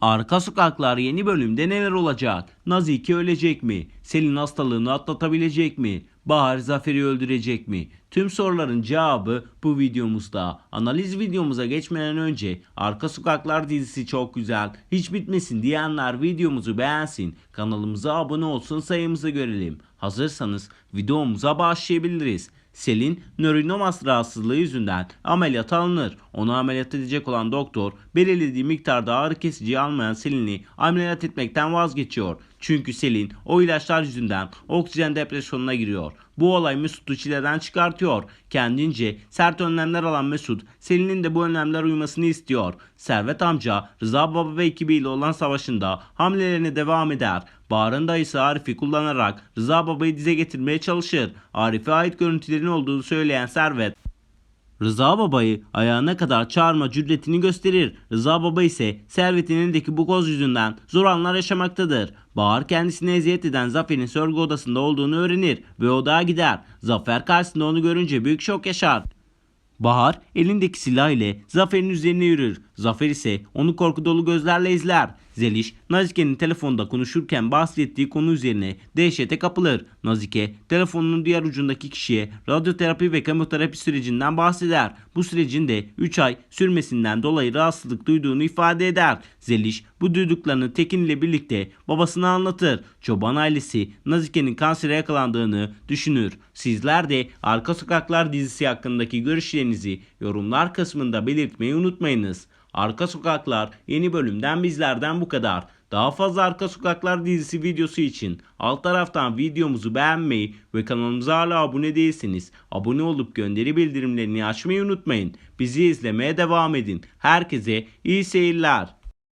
Arka Sokaklar yeni bölümde neler olacak? Nazike ölecek mi? Selin hastalığını atlatabilecek mi? Bahar Zafer'i öldürecek mi? Tüm soruların cevabı bu videomuzda. Analiz videomuza geçmeden önce Arka Sokaklar dizisi çok güzel. Hiç bitmesin diyenler videomuzu beğensin. Kanalımıza abone olsun sayımızı görelim. Hazırsanız videomuza başlayabiliriz. Selin nörinomas rahatsızlığı yüzünden ameliyat alınır. Onu ameliyat edecek olan doktor belirlediği miktarda ağrı kesici almayan Selin'i ameliyat etmekten vazgeçiyor. Çünkü Selin o ilaçlar yüzünden oksijen depresyonuna giriyor. Bu olay Mesut'u çileden çıkartıyor. Kendince sert önlemler alan Mesut, Selin'in de bu önlemler uymasını istiyor. Servet amca Rıza Baba ve ekibiyle olan savaşında hamlelerine devam eder. Bahar'ın dayısı Arif'i kullanarak Rıza Baba'yı dize getirmeye çalışır. Arif'e ait görüntülerin olduğunu söyleyen Servet, Rıza Baba'yı ayağına kadar çağırma cüretini gösterir. Rıza Baba ise Servet'in elindeki bu koz yüzünden zor anlar yaşamaktadır. Bahar kendisine eziyet eden Zafer'in sorgu odasında olduğunu öğrenir ve odaya gider. Zafer karşısında onu görünce büyük şok yaşar. Bahar elindeki silah ile Zafer'in üzerine yürür. Zafer ise onu korku dolu gözlerle izler. Zeliş, Nazike'nin telefonda konuşurken bahsettiği konu üzerine dehşete kapılır. Nazike, telefonunun diğer ucundaki kişiye radyoterapi ve kemoterapi sürecinden bahseder. Bu sürecin de 3 ay sürmesinden dolayı rahatsızlık duyduğunu ifade eder. Zeliş, bu duyduklarını Tekin ile birlikte babasına anlatır. Çoban ailesi Nazike'nin kansere yakalandığını düşünür. Sizler de Arka Sokaklar dizisi hakkındaki görüşlerinizi yorumlar kısmında belirtmeyi unutmayınız. Arka Sokaklar yeni bölümden bizlerden bu kadar. Daha fazla Arka Sokaklar dizisi videosu için alt taraftan videomuzu beğenmeyi ve kanalımıza hala abone değilseniz abone olup gönderi bildirimlerini açmayı unutmayın. Bizi izlemeye devam edin. Herkese iyi seyirler.